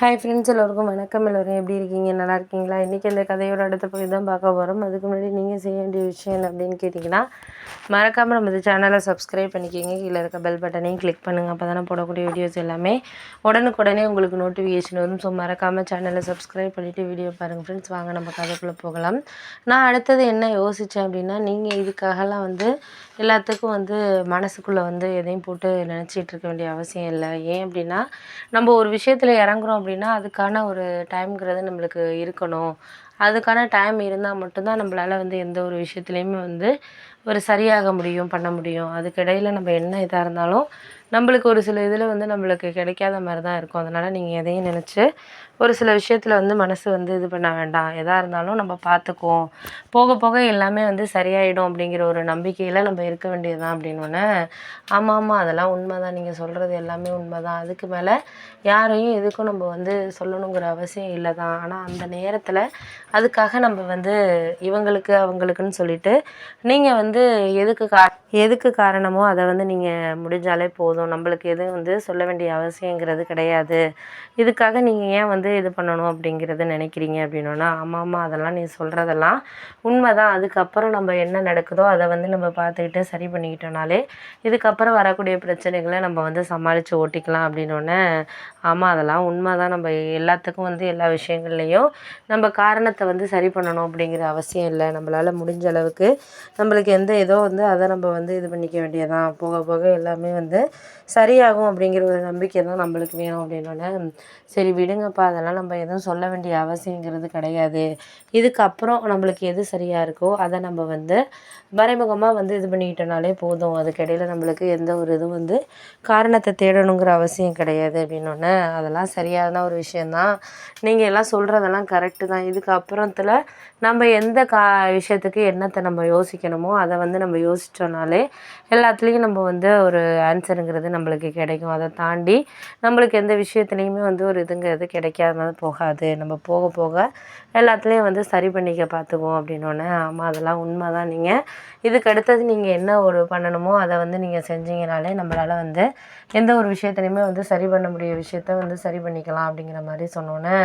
Hi friends எல்லோருக்கும் வணக்கம். எல்லோரும் எப்படி இருக்கீங்க? நல்லா இருக்கீங்களா? இன்றைக்கி அந்த கதையோட அடுத்த பகுதி தான் பார்க்க போகிறோம் அதுக்கு முன்னாடி நீங்கள் செய்ய வேண்டிய விஷயம் என்ன அப்படின்னு கேட்டிங்கன்னா மறக்காமல் நம்ம இந்த சேனலை சப்ஸ்கிரைப் பண்ணிக்கிங்க. கீழே இருக்க பெல் பட்டனையும் கிளிக் பண்ணுங்கள் அப்போ தானே போடக்கூடிய வீடியோஸ் எல்லாமே உடனுக்குடனே உங்களுக்கு நோட்டிஃபிகேஷன் வரும். ஸோ மறக்காமல் சேனலை சப்ஸ்கிரைப் பண்ணிவிட்டு வீடியோ பாருங்கள் ஃப்ரெண்ட்ஸ் வாங்க நம்ம கதைக்குள்ளே போகலாம். நான் அடுத்தது என்ன யோசித்தேன் அப்படின்னா நீங்கள் இதுக்காகலாம் வந்து எல்லாத்துக்கும் வந்து மனசுக்குள்ளே வந்து எதையும் போட்டு நினச்சிட்டு இருக்க வேண்டிய அவசியம் இல்லை. ஏன் அப்படின்னா நம்ம ஒரு விஷயத்தில் இறங்குறோம் அப்படின்னா அதுக்கான ஒரு டைம்ங்கிறது நம்மளுக்கு இருக்கணும். அதுக்கான டைம் இருந்தால் மட்டும்தான் நம்மளால் வந்து எந்த ஒரு விஷயத்துலையுமே வந்து ஒரு சரியாக முடியும் பண்ண முடியும். அதுக்கிடையில் நம்ம என்ன இதாக இருந்தாலும் நம்மளுக்கு ஒரு சில இதில் வந்து நம்மளுக்கு கிடைக்காத மாதிரி தான் இருக்கும். அதனால் நீங்கள் எதையும் நினச்சி ஒரு சில விஷயத்தில் வந்து மனசு வந்து இது பண்ண வேண்டாம். எதாக இருந்தாலும் நம்ம பார்த்துக்குவோம் போக போக எல்லாமே வந்து சரியாயிடும் அப்படிங்கிற ஒரு நம்பிக்கையில் நம்ம இருக்க வேண்டியது தான் அப்படின்னோடனே ஆமாம் ஆமாம் அதெல்லாம் உண்மை தான் நீங்கள் சொல்கிறது எல்லாமே உண்மை தான் அதுக்கு மேலே யாரையும் எதுக்கும் நம்ம வந்து சொல்லணுங்கிற அவசியம் இல்லை தான் ஆனால் அந்த நேரத்தில் அதுக்காக நம்ம வந்து இவங்களுக்கு அவங்களுக்குன்னு சொல்லிட்டு நீங்கள் வந்து எதுக்கு கா எதுக்கு காரணமோ அதை வந்து நீங்கள் முடிஞ்சாலே போதும். நம்மளுக்கு எதுவும் வந்து சொல்ல வேண்டிய அவசியங்கிறது கிடையாது. இதுக்காக நீங்கள் ஏன் வந்து இது பண்ணணும் அப்படிங்கிறத நினைக்கிறீங்க அப்படின்னோன்னா ஆமாம் ஆமாம் அதெல்லாம் நீ சொல்கிறதெல்லாம் உண்மை தான் அதுக்கப்புறம் நம்ம என்ன நடக்குதோ அதை வந்து நம்ம பார்த்துக்கிட்டு சரி பண்ணிக்கிட்டோனாலே இதுக்கப்புறம் வரக்கூடிய பிரச்சனைகளை நம்ம வந்து சமாளித்து ஓட்டிக்கலாம் அப்படின்னோடனே ஆமாம் அதெல்லாம் உண்மை தான் நம்ம எல்லாத்துக்கும் வந்து எல்லா விஷயங்கள்லையும் நம்ம காரணத்தை வந்து சரி பண்ணணும் அப்படிங்கிற அவசியம் இல்லை. நம்மளால் முடிஞ்ச அளவுக்கு நம்மளுக்கு எந்த இதோ வந்து அதை நம்ம வந்து இது பண்ணிக்க வேண்டியதான் போக போக எல்லாமே வந்து சரியாகும் அப்படிங்கிற ஒரு நம்பிக்கை தான் நம்மளுக்கு வேணும் அப்படின்னோடனே சரி விடுங்கப்பா அதெல்லாம் நம்ம எதுவும் சொல்ல வேண்டிய அவசியங்கிறது கிடையாது. இதுக்கப்புறம் நம்மளுக்கு எது சரியாக இருக்கோ அதை நம்ம வந்து மறைமுகமாக வந்து இது பண்ணிக்கிட்டோனாலே போதும். அதுக்கிடையில் நம்மளுக்கு எந்த ஒரு இதுவும் வந்து காரணத்தை தேடணுங்கிற அவசியம் கிடையாது அப்படின்னோடனே அதெல்லாம் சரியான ஒரு விஷயந்தான் நீங்கள் எல்லாம் சொல்கிறதெல்லாம் கரெக்டு தான். இதுக்கப்புறத்தில் நம்ம எந்த கா விஷயத்துக்கு என்னத்தை நம்ம யோசிக்கணுமோ அதை வந்து நம்ம யோசித்தோனாலே எல்லாத்துலேயும் நம்ம வந்து ஒரு ஆன்சருங்கிறது நம்மளுக்கு கிடைக்கும். அதை தாண்டி நம்மளுக்கு எந்த விஷயத்துலையுமே வந்து ஒரு இதுங்கிறது கிடைக்காம போகாது. நம்ம போக போக எல்லாத்துலேயும் வந்து சரி பண்ணிக்க பார்த்துக்குவோம் அப்படின்னோடனே ஆமாம் அதெல்லாம் உண்மை தான் நீங்கள் இதுக்கு அடுத்தது நீங்கள் என்ன ஒரு பண்ணணுமோ அதை வந்து நீங்கள் செஞ்சீங்கனாலே நம்மளால் வந்து எந்த ஒரு விஷயத்துலையுமே வந்து சரி பண்ண முடிய விஷயத்த வந்து சரி பண்ணிக்கலாம் அப்படிங்கிற மாதிரி சொன்னோன்னே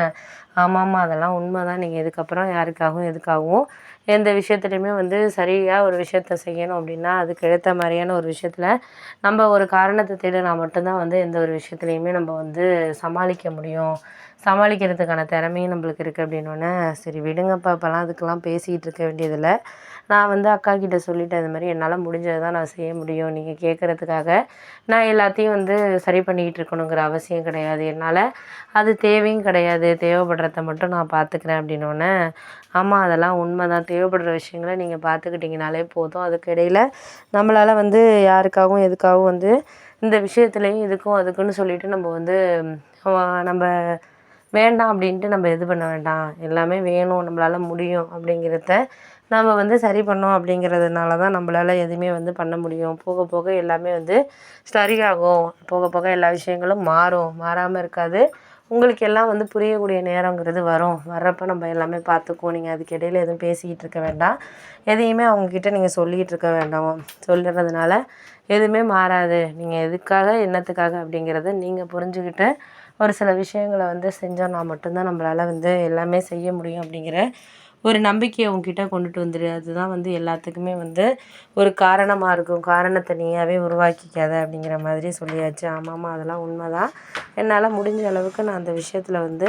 ஆமாம் ஆமாம் அதெல்லாம் உண்மை தான் நீங்கள் இதுக்கப்புறம் யாருக்காகவும் எதுக்காகவும் எந்த விஷயத்துலையுமே வந்து சரியாக ஒரு விஷயத்த செய்யணும் அப்படின்னா அதுக்கு எடுத்த மாதிரியான ஒரு விஷயத்தில் நம்ம ஒரு காரணத்தை தேடினா மட்டும்தான் வந்து எந்த ஒரு விஷயத்துலையுமே நம்ம வந்து சமாளிக்க முடியும். சமாளிக்கிறதுக்கான திறமையும் நம்மளுக்கு இருக்குது அப்படின்னோடனே சரி விடுங்கப்பா இப்போல்லாம் அதுக்கெல்லாம் பேசிக்கிட்டு இருக்க வேண்டியதில்லை. நான் வந்து அக்கா கிட்ட சொல்லிட்டேன் இது மாதிரி என்னால் முடிஞ்சதை தான் நான் செய்ய முடியும். நீங்கள் கேட்குறதுக்காக நான் எல்லாத்தையும் வந்து சரி பண்ணிக்கிட்டு இருக்கணுங்கிற அவசியம் கிடையாது. என்னால் அது தேவையும் கிடையாது. தேவைப்படுறத மட்டும் நான் பார்த்துக்கிறேன் அப்படின்னோடனே ஆமாம் அதெல்லாம் உண்மை தான் தேவைப்படுற விஷயங்களை நீங்கள் பார்த்துக்கிட்டிங்கனாலே போதும். அதுக்கு இடையில் நம்மளால் வந்து யாருக்காகவும் எதுக்காகவும் வந்து இந்த விஷயத்துலையும் இதுக்கும் அதுக்குன்னு சொல்லிட்டு நம்ம வந்து நம்ம வேண்டாம் அப்படின்ட்டு நம்ம இது பண்ண வேண்டாம். எல்லாமே வேணும் நம்மளால் முடியும் அப்படிங்கிறத நம்ம வந்து சரி பண்ணோம் அப்படிங்கிறதுனால தான் நம்மளால் எதுவுமே வந்து பண்ண முடியும். போக போக எல்லாமே வந்து சரியாகும். போக போக எல்லா விஷயங்களும் மாறும். மாறாமல் இருக்காது. உங்களுக்கு எல்லாம் வந்து புரியக்கூடிய நேரங்கிறது வரும். வர்றப்போ நம்ம எல்லாமே பார்த்துக்குவோம். நீங்கள் அதுக்கு இடையில எதுவும் பேசிக்கிட்டு இருக்க வேண்டாம். எதையுமே அவங்கக்கிட்ட நீங்கள் சொல்லிக்கிட்டு இருக்க வேண்டாம். சொல்லுறதுனால எதுவுமே மாறாது. நீங்கள் எதுக்காக என்னத்துக்காக அப்படிங்கிறத நீங்கள் புரிஞ்சுக்கிட்டு ஒரு சில விஷயங்களை வந்து செஞ்சோன்னா மட்டும்தான் நம்மளால் வந்து எல்லாமே செய்ய முடியும் அப்படிங்கிற ஒரு நம்பிக்கையை உங்ககிட்ட கொண்டுட்டு வந்துடு அதுதான் வந்து எல்லாத்துக்குமே வந்து ஒரு காரணமாக இருக்கும். காரணத்தை நீயாகவே உருவாக்கிக்காத அப்படிங்கிற மாதிரி சொல்லியாச்சு. ஆமாம்மா அதெல்லாம் உண்மை தான் என்னால் முடிஞ்ச அளவுக்கு நான் அந்த விஷயத்தில் வந்து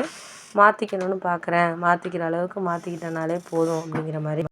மாற்றிக்கணுன்னு பார்க்குறேன் மாற்றிக்கிற அளவுக்கு மாற்றிக்கிட்டனாலே போதும் அப்படிங்கிற மாதிரி